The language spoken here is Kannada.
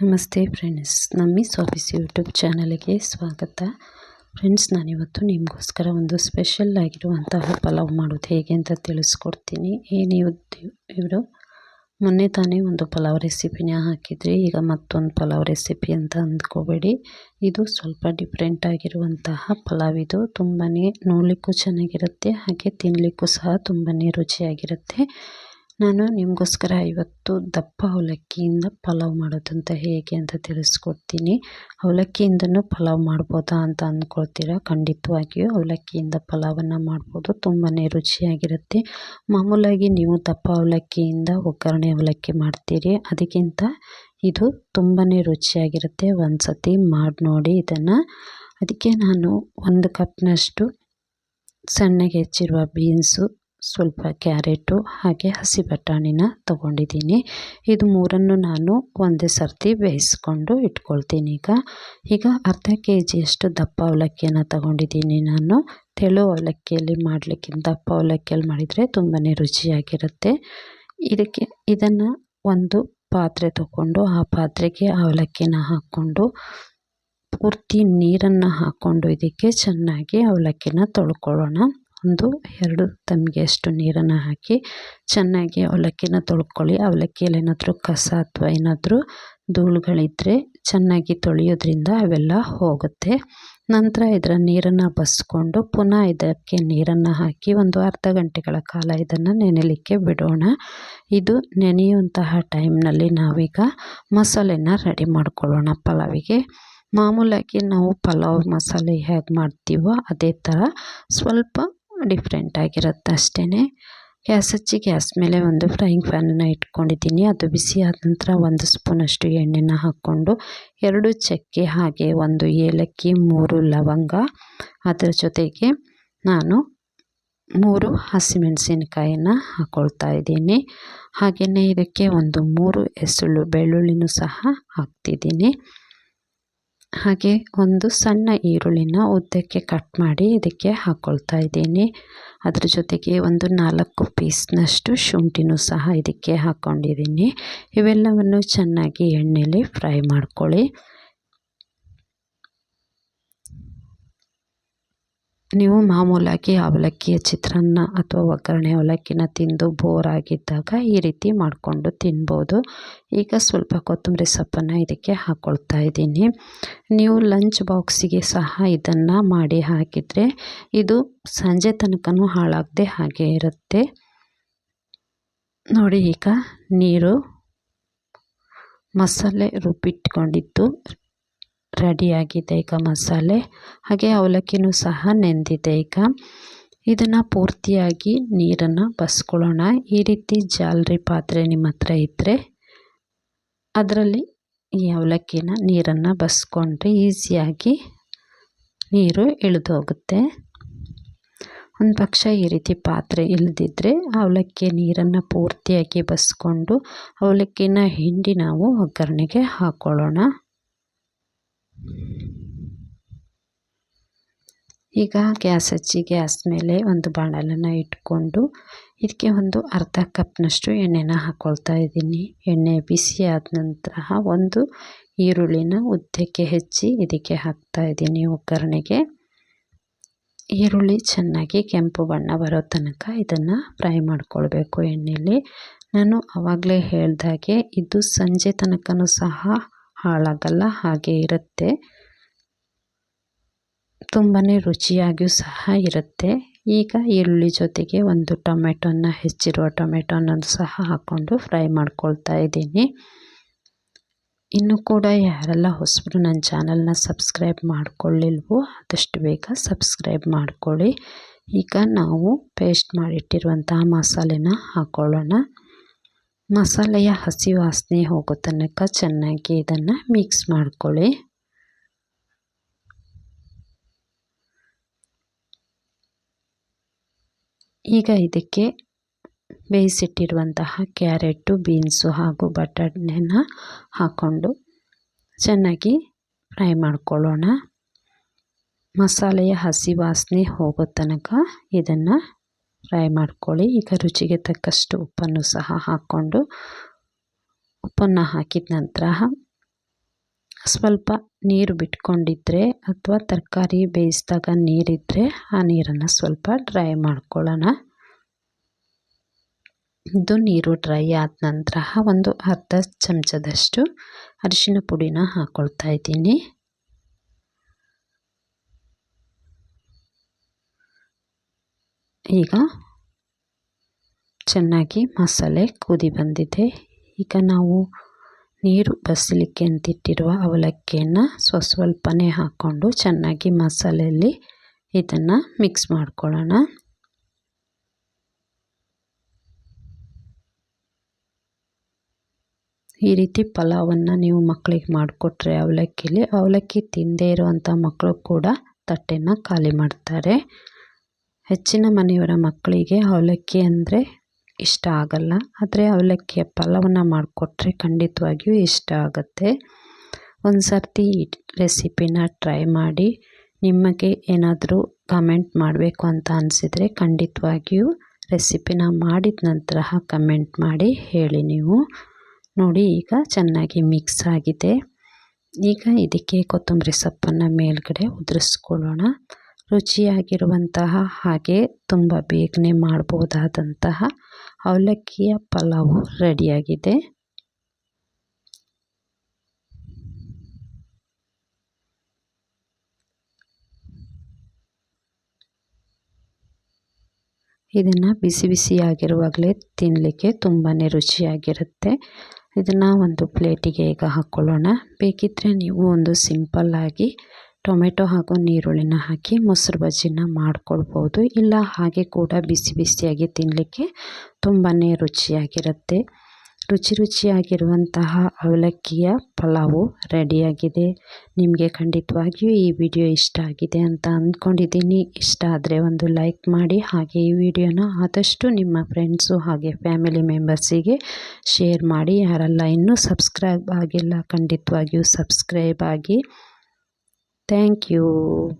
ನಮಸ್ತೆ ಫ್ರೆಂಡ್ಸ್, ನಮ್ಮೀಸ್ ಆಫೀಸ್ ಯೂಟ್ಯೂಬ್ ಚಾನಲ್ಗೆ ಸ್ವಾಗತ. ಫ್ರೆಂಡ್ಸ್, ನಾನಿವತ್ತು ನಿಮಗೋಸ್ಕರ ಒಂದು ಸ್ಪೆಷಲ್ ಆಗಿರುವಂತಹ ಪಲಾವ್ ಮಾಡೋದು ಹೇಗೆ ಅಂತ ತಿಳಿಸ್ಕೊಡ್ತೀನಿ. ಏನಿವ್ ಇವರು ಮೊನ್ನೆ ತಾನೇ ಒಂದು ಪಲಾವ್ ರೆಸಿಪಿನ ಹಾಕಿದ್ರಿ. ಈಗ ಮತ್ತೊಂದು ಪಲಾವ್ ರೆಸಿಪಿ ಅಂತ ಅಂದ್ಕೋಬೇಡಿ. ಇದು ಸ್ವಲ್ಪ ಡಿಫ್ರೆಂಟ್ ಆಗಿರುವಂತಹ ಪಲಾವ್ ಇದು. ತುಂಬಾ ನೋಡಲಿಕ್ಕೂ ಚೆನ್ನಾಗಿರುತ್ತೆ, ಹಾಗೆ ತಿನ್ನಲಿಕ್ಕೂ ಸಹ ತುಂಬಾ ರುಚಿಯಾಗಿರುತ್ತೆ. ನಾನು ನಿಮಗೋಸ್ಕರ ಇವತ್ತು ದಪ್ಪ ಅವಲಕ್ಕಿಯಿಂದ ಪಲಾವ್ ಮಾಡೋದಂತ ಹೇಗೆ ಅಂತ ತಿಳಿಸ್ಕೊಡ್ತೀನಿ. ಅವಲಕ್ಕಿಯಿಂದನೂ ಪಲಾವ್ ಮಾಡ್ಬೋದಾ ಅಂತ ಅಂದ್ಕೊಳ್ತೀರಾ? ಖಂಡಿತವಾಗಿಯೂ ಅವಲಕ್ಕಿಯಿಂದ ಪಲಾವನ್ನು ಮಾಡ್ಬೋದು. ತುಂಬಾ ರುಚಿಯಾಗಿರುತ್ತೆ. ಮಾಮೂಲಾಗಿ ನೀವು ದಪ್ಪ ಅವಲಕ್ಕಿಯಿಂದ ಒಗ್ಗರಣೆ ಅವಲಕ್ಕಿ ಮಾಡ್ತೀರಿ. ಅದಕ್ಕಿಂತ ಇದು ತುಂಬಾ ರುಚಿಯಾಗಿರುತ್ತೆ. ಒಂದು ಸತಿ ಮಾಡಿ ನೋಡಿ ಇದನ್ನು. ಅದಕ್ಕೆ ನಾನು ಒಂದು ಕಪ್ನಷ್ಟು ಸಣ್ಣಗೆ ಹೆಚ್ಚಿರುವ ಬೀನ್ಸು ಸ್ವಲ್ಪ ಕ್ಯಾರೆಟು ಹಾಗೆ ಹಸಿ ಬಟಾಣಿನ ತೊಗೊಂಡಿದ್ದೀನಿ. ಇದು ಮೂರನ್ನು ನಾನು ಒಂದೇ ಸರ್ತಿ ಬೇಯಿಸ್ಕೊಂಡು ಇಟ್ಕೊಳ್ತೀನಿ ಈಗ. ಈಗ ಅರ್ಧ ಕೆ ಜಿಯಷ್ಟು ದಪ್ಪ ಅವಲಕ್ಕಿಯನ್ನು ತಗೊಂಡಿದ್ದೀನಿ ನಾನು. ತೆಳು ಅವಲಕ್ಕಿಯಲ್ಲಿ ಮಾಡಲಿಕ್ಕಿಂತ ದಪ್ಪ ಅವಲಕ್ಕಿಯಲ್ಲಿ ಮಾಡಿದರೆ ತುಂಬಾ ರುಚಿಯಾಗಿರುತ್ತೆ. ಇದಕ್ಕೆ ಇದನ್ನು ಒಂದು ಪಾತ್ರೆ ತಗೊಂಡು ಆ ಪಾತ್ರೆಗೆ ಅವಲಕ್ಕಿನ ಹಾಕ್ಕೊಂಡು ಪೂರ್ತಿ ನೀರನ್ನು ಹಾಕ್ಕೊಂಡು ಇದಕ್ಕೆ ಚೆನ್ನಾಗಿ ಅವಲಕ್ಕಿನ ತೊಳ್ಕೊಳ್ಳೋಣ. ಒಂದು, ಎರಡು ಅಷ್ಟು ನೀರನ್ನು ಹಾಕಿ ಚೆನ್ನಾಗಿ ಅವಲಕ್ಕಿನ ತೊಳ್ಕೊಳ್ಳಿ. ಅವಲಕ್ಕಿಯಲ್ಲಿ ಏನಾದರೂ ಕಸ ಅಥವಾ ಏನಾದರೂ ಧೂಳುಗಳಿದ್ದರೆ ಚೆನ್ನಾಗಿ ತೊಳೆಯೋದ್ರಿಂದ ಅವೆಲ್ಲ ಹೋಗುತ್ತೆ. ನಂತರ ಇದರ ನೀರನ್ನು ಬಸ್ಕೊಂಡು ಪುನಃ ಇದಕ್ಕೆ ನೀರನ್ನು ಹಾಕಿ ಒಂದು ಅರ್ಧ ಗಂಟೆಗಳ ಕಾಲ ಇದನ್ನು ನೆನೆಯಲಿಕ್ಕೆ ಬಿಡೋಣ. ಇದು ನೆನೆಯುವಂತಹ ಟೈಮ್ನಲ್ಲಿ ನಾವೀಗ ಮಸಾಲೆನ ರೆಡಿ ಮಾಡ್ಕೊಳ್ಳೋಣ ಪಲಾವಿಗೆ. ಮಾಮೂಲಾಗಿ ನಾವು ಪಲಾವ್ ಮಸಾಲೆ ಹೇಗೆ ಮಾಡ್ತೀವೋ ಅದೇ ಥರ ಸ್ವಲ್ಪ ಡಿಫ್ರೆಂಟ್ ಆಗಿರುತ್ತೆ ಅಷ್ಟೇ ಗ್ಯಾಸ್ ಹಚ್ಚಿ ಗ್ಯಾಸ್ ಮೇಲೆ ಒಂದು ಫ್ರೈಯಿಂಗ್ ಫ್ಯಾನನ್ನು ಇಟ್ಕೊಂಡಿದ್ದೀನಿ. ಅದು ಬಿಸಿ ಆದ ನಂತರ ಒಂದು ಸ್ಪೂನಷ್ಟು ಎಣ್ಣೆನ ಹಾಕ್ಕೊಂಡು ಎರಡು ಚಕ್ಕೆ ಹಾಗೆ ಒಂದು ಏಲಕ್ಕಿ, ಮೂರು ಲವಂಗ. ಅದರ ಜೊತೆಗೆ ನಾನು ಮೂರು ಹಸಿಮೆಣಸಿನಕಾಯಿನ ಹಾಕ್ಕೊಳ್ತಾ ಇದ್ದೀನಿ. ಹಾಗೆಯೇ ಇದಕ್ಕೆ ಒಂದು ಮೂರು ಎಸಳು ಬೆಳ್ಳುಳ್ಳಿನೂ ಸಹ ಹಾಕ್ತಿದ್ದೀನಿ. ಹಾಗೆ ಒಂದು ಸಣ್ಣ ಈರುಳ್ಳಿನ ಉದ್ದಕ್ಕೆ ಕಟ್ ಮಾಡಿ ಇದಕ್ಕೆ ಹಾಕ್ಕೊಳ್ತಾ ಇದ್ದೀನಿ. ಅದ್ರ ಜೊತೆಗೆ ಒಂದು ನಾಲ್ಕು ಪೀಸ್ನಷ್ಟು ಶುಂಠಿನೂ ಸಹ ಇದಕ್ಕೆ ಹಾಕ್ಕೊಂಡಿದ್ದೀನಿ ಇವೆಲ್ಲವನ್ನು ಚೆನ್ನಾಗಿ ಎಣ್ಣೆಯಲ್ಲಿ ಫ್ರೈ ಮಾಡ್ಕೊಳ್ಳಿ. ನೀವು ಮಾಮೂಲಾಗಿ ಅವಲಕ್ಕಿಯ ಚಿತ್ರಾನ್ನ ಅಥವಾ ಒಗ್ಗರಣೆ ಅವಲಕ್ಕಿನ ತಿಂದು ಬೋರ್ ಆಗಿದ್ದಾಗ ಈ ರೀತಿ ಮಾಡಿಕೊಂಡು ತಿನ್ಬೋದು. ಈಗ ಸ್ವಲ್ಪ ಕೊತ್ತಂಬರಿ ಸೊಪ್ಪನ್ನು ಇದಕ್ಕೆ ಹಾಕ್ಕೊಳ್ತಾ ಇದ್ದೀನಿ. ನೀವು ಲಂಚ್ ಬಾಕ್ಸಿಗೆ ಸಹ ಇದನ್ನು ಮಾಡಿ ಹಾಕಿದರೆ ಇದು ಸಂಜೆ ತನಕನೂ ಹಾಳಾಗದೆ ಹಾಗೆ ಇರುತ್ತೆ. ನೋಡಿ ಈಗ ನೀರು ಮಸಾಲೆ ರುಬ್ಬಿಟ್ಕೊಂಡಿದ್ದು. ರೆಡಿಯಾಗಿದೆ. ಈಗ ಮಸಾಲೆ, ಹಾಗೆ ಅವಲಕ್ಕಿನೂ ಸಹ ನೆಂದಿದೆ. ಈಗ ಇದನ್ನು ಪೂರ್ತಿಯಾಗಿ ನೀರನ್ನು ಬಸ್ಕೊಳ್ಳೋಣ. ಈ ರೀತಿ ಜಾಲರಿ ಪಾತ್ರೆ ನಿಮ್ಮ ಹತ್ರ ಇದ್ದರೆ ಅದರಲ್ಲಿ ಈ ಅವಲಕ್ಕಿನ ನೀರನ್ನು ಬಸ್ಕೊಂಡ್ರೆ ಈಸಿಯಾಗಿ ನೀರು ಇಳಿದು ಹೋಗುತ್ತೆ. ಒಂದು ಪಕ್ಷ ಈ ರೀತಿ ಪಾತ್ರೆ ಇಲ್ಲದಿದ್ದರೆ ಅವಲಕ್ಕಿ ನೀರನ್ನು ಪೂರ್ತಿಯಾಗಿ ಬಸ್ಕೊಂಡು ಅವಲಕ್ಕಿನ ಹಿಂಡಿ ನಾವು ಒಗ್ಗರಣೆಗೆ ಹಾಕ್ಕೊಳ್ಳೋಣ ಈಗ ಗ್ಯಾಸ್ ಹಚ್ಚಿ ಗ್ಯಾಸ್ ಮೇಲೆ ಒಂದು ಬಾಣಲನ್ನು ಇಟ್ಕೊಂಡು ಇದಕ್ಕೆ ಒಂದು ಅರ್ಧ ಕಪ್ನಷ್ಟು ಎಣ್ಣೆನ ಹಾಕ್ಕೊಳ್ತಾ ಇದ್ದೀನಿ. ಎಣ್ಣೆ ಬಿಸಿ ಆದ ನಂತರ ಒಂದು ಈರುಳ್ಳಿನ ಉದ್ದಕ್ಕೆ ಹೆಚ್ಚಿ ಇದಕ್ಕೆ ಹಾಕ್ತಾ ಇದ್ದೀನಿ ಒಗ್ಗರಣೆಗೆ. ಈರುಳ್ಳಿ ಚೆನ್ನಾಗಿ ಕೆಂಪು ಬಣ್ಣ ಬರೋ ತನಕ ಇದನ್ನು ಫ್ರೈ ಮಾಡ್ಕೊಳ್ಬೇಕು ಎಣ್ಣೆಯಲ್ಲಿ ನಾನು ಆವಾಗಲೇ ಹೇಳ್ದಾಗೆ ಇದು ಸಂಜೆ ತನಕನೂ ಸಹ ಹಾಳಾಗಲ್ಲ, ಹಾಗೆ ಇರುತ್ತೆ. ತುಂಬಾ ರುಚಿಯಾಗಿಯೂ ಸಹ ಇರುತ್ತೆ. ಈಗ ಈರುಳ್ಳಿ ಜೊತೆಗೆ ಒಂದು ಟೊಮೆಟೊನ ಹೆಚ್ಚಿರುವ ಟೊಮೆಟೊನ ಸಹ ಹಾಕ್ಕೊಂಡು ಫ್ರೈ ಮಾಡ್ಕೊಳ್ತಾ ಇದ್ದೀನಿ. ಇನ್ನೂ ಕೂಡ ಯಾರೆಲ್ಲ ಹೊಸಬರು ನನ್ನ ಚಾನಲ್ನ ಸಬ್ಸ್ಕ್ರೈಬ್ ಮಾಡ್ಕೊಳ್ಳಿಲ್ವೋ ಆದಷ್ಟು ಬೇಗ ಸಬ್ಸ್ಕ್ರೈಬ್ ಮಾಡ್ಕೊಳ್ಳಿ. ಈಗ ನಾವು ಪೇಸ್ಟ್ ಮಾಡಿಟ್ಟಿರುವಂತಹ ಮಸಾಲೆನ ಹಾಕ್ಕೊಳ್ಳೋಣ ಮಸಾಲೆಯ ಹಸಿ ವಾಸನೆ ಹೋಗೋ ತನಕ ಚೆನ್ನಾಗಿ ಇದನ್ನು ಮಿಕ್ಸ್ ಮಾಡ್ಕೊಳ್ಳಿ. ಈಗ ಇದಕ್ಕೆ ಬೇಯಿಸಿಟ್ಟಿರುವಂತಹ ಕ್ಯಾರೆಟು, ಬೀನ್ಸು ಹಾಗೂ ಬಟಾಟೆನ ಹಾಕ್ಕೊಂಡು ಚೆನ್ನಾಗಿ ಫ್ರೈ ಮಾಡ್ಕೊಳ್ಳೋಣ. ಮಸಾಲೆಯ ಹಸಿ ವಾಸನೆ ಹೋಗೋ ತನಕ ಇದನ್ನು ಫ್ರೈ ಮಾಡ್ಕೊಳ್ಳಿ. ಈಗ ರುಚಿಗೆ ತಕ್ಕಷ್ಟು ಉಪ್ಪನ್ನು ಸಹ ಹಾಕ್ಕೊಂಡು ಉಪ್ಪನ್ನು ಹಾಕಿದ ನಂತರ ಸ್ವಲ್ಪ ನೀರು ಬಿಟ್ಕೊಂಡಿದ್ರೆ ಅಥವಾ ತರಕಾರಿ ಬೇಯಿಸಿದಾಗ ನೀರಿದ್ದರೆ ಆ ನೀರನ್ನು ಸ್ವಲ್ಪ ಡ್ರೈ ಮಾಡ್ಕೊಳ್ಳೋಣ. ಇದು ನೀರು ಡ್ರೈ ಆದ ನಂತರ ಒಂದು ಅರ್ಧ ಚಮಚದಷ್ಟು ಅರಿಶಿನ ಪುಡಿನ ಹಾಕ್ಕೊಳ್ತಾ ಇದ್ದೀನಿ. ಈಗ ಚೆನ್ನಾಗಿ ಮಸಾಲೆ ಕುದಿ ಬಂದಿದೆ. ಈಗ ನಾವು ನೀರು ಬಸಲಿಕ್ಕೆ ಅಂತಿಟ್ಟಿರುವ ಅವಲಕ್ಕಿಯನ್ನು ಸ್ವ ಸ್ವಲ್ಪನೇ ಹಾಕ್ಕೊಂಡು ಚೆನ್ನಾಗಿ ಮಸಾಲೆಯಲ್ಲಿ ಇದನ್ನು ಮಿಕ್ಸ್ ಮಾಡ್ಕೊಳ್ಳೋಣ. ಈ ರೀತಿ ಪಲಾವನ್ನು ನೀವು ಮಕ್ಕಳಿಗೆ ಮಾಡಿಕೊಟ್ರೆ ಅವಲಕ್ಕಿಲಿ, ಅವಲಕ್ಕಿ ತಿಂದೇ ಇರುವಂಥ ಮಕ್ಕಳು ಕೂಡ ತಟ್ಟೆನ ಖಾಲಿ ಮಾಡ್ತಾರೆ. ಹೆಚ್ಚಿನ ಮನೆಯವರ ಮಕ್ಕಳಿಗೆ ಅವಲಕ್ಕಿ ಅಂದರೆ ಇಷ್ಟ ಆಗಲ್ಲ. ಆದರೆ ಅವಲಕ್ಕಿಯ ಪಲಾವನ್ನು ಮಾಡಿಕೊಟ್ರೆ ಖಂಡಿತವಾಗಿಯೂ ಇಷ್ಟ ಆಗುತ್ತೆ. ಒಂದು ಸರ್ತಿ ರೆಸಿಪಿನ ಟ್ರೈ ಮಾಡಿ ನಿಮಗೆ ಏನಾದರೂ ಕಮೆಂಟ್ ಮಾಡಬೇಕು ಅಂತ ಅನಿಸಿದರೆ ಖಂಡಿತವಾಗಿಯೂ ರೆಸಿಪಿನ ಮಾಡಿದ ನಂತರ ಕಮೆಂಟ್ ಮಾಡಿ ಹೇಳಿ ನೀವು. ನೋಡಿ, ಈಗ ಚೆನ್ನಾಗಿ ಮಿಕ್ಸ್ ಆಗಿದೆ. ಈಗ ಇದಕ್ಕೆ ಕೊತ್ತಂಬರಿ ಸೊಪ್ಪನ್ನು ಮೇಲ್ಗಡೆ ಉದುರಿಸ್ಕೊಳ್ಳೋಣ. ರುಚಿಯಾಗಿರುವಂತಹ ಹಾಗೆ ತುಂಬ ಬೇಗನೆ ಮಾಡ್ಬೋದಾದಂತಹ ಅವಲಕ್ಕಿಯ ಪಲಾವು ರೆಡಿಯಾಗಿದೆ. ಇದನ್ನು ಬಿಸಿ ಬಿಸಿಯಾಗಿರುವಾಗಲೇ ತಿನ್ನಲಿಕ್ಕೆ ತುಂಬಾ ರುಚಿಯಾಗಿರುತ್ತೆ. ಇದನ್ನು ಒಂದು ಪ್ಲೇಟಿಗೆ ಈಗ ಹಾಕ್ಕೊಳ್ಳೋಣ ಬೇಕಿದ್ದರೆ ನೀವು ಒಂದು ಸಿಂಪಲ್ಲಾಗಿ ಟೊಮೆಟೊ ಹಾಗೂ ನೀರುಳ್ಳಿನ ಹಾಕಿ ಮೊಸರು ಬಜ್ಜಿನ ಮಾಡ್ಕೊಳ್ಬೋದು. ಇಲ್ಲ, ಹಾಗೆ ಕೂಡ ಬಿಸಿ ಬಿಸಿಯಾಗಿ ತಿನ್ನಲಿಕ್ಕೆ ತುಂಬಾ ರುಚಿಯಾಗಿರುತ್ತೆ. ರುಚಿ ರುಚಿಯಾಗಿರುವಂತಹ ಅವಲಕ್ಕಿಯ ಪಲಾವು ರೆಡಿಯಾಗಿದೆ. ನಿಮಗೆ ಖಂಡಿತವಾಗಿಯೂ ಈ ವಿಡಿಯೋ ಇಷ್ಟ ಆಗಿದೆ ಅಂತ ಅಂದ್ಕೊಂಡಿದ್ದೀನಿ. ಇಷ್ಟ ಆದರೆ ಒಂದು ಲೈಕ್ ಮಾಡಿ, ಹಾಗೆ ಈ ವಿಡಿಯೋನ ಆದಷ್ಟು ನಿಮ್ಮ ಫ್ರೆಂಡ್ಸು ಹಾಗೆ ಫ್ಯಾಮಿಲಿ ಮೆಂಬರ್ಸಿಗೆ ಶೇರ್ ಮಾಡಿ. ಯಾರೆಲ್ಲ ಇನ್ನೂ ಸಬ್ಸ್ಕ್ರೈಬ್ ಆಗಿಲ್ಲ, ಖಂಡಿತವಾಗಿಯೂ ಸಬ್ಸ್ಕ್ರೈಬ್ ಆಗಿ Thank you.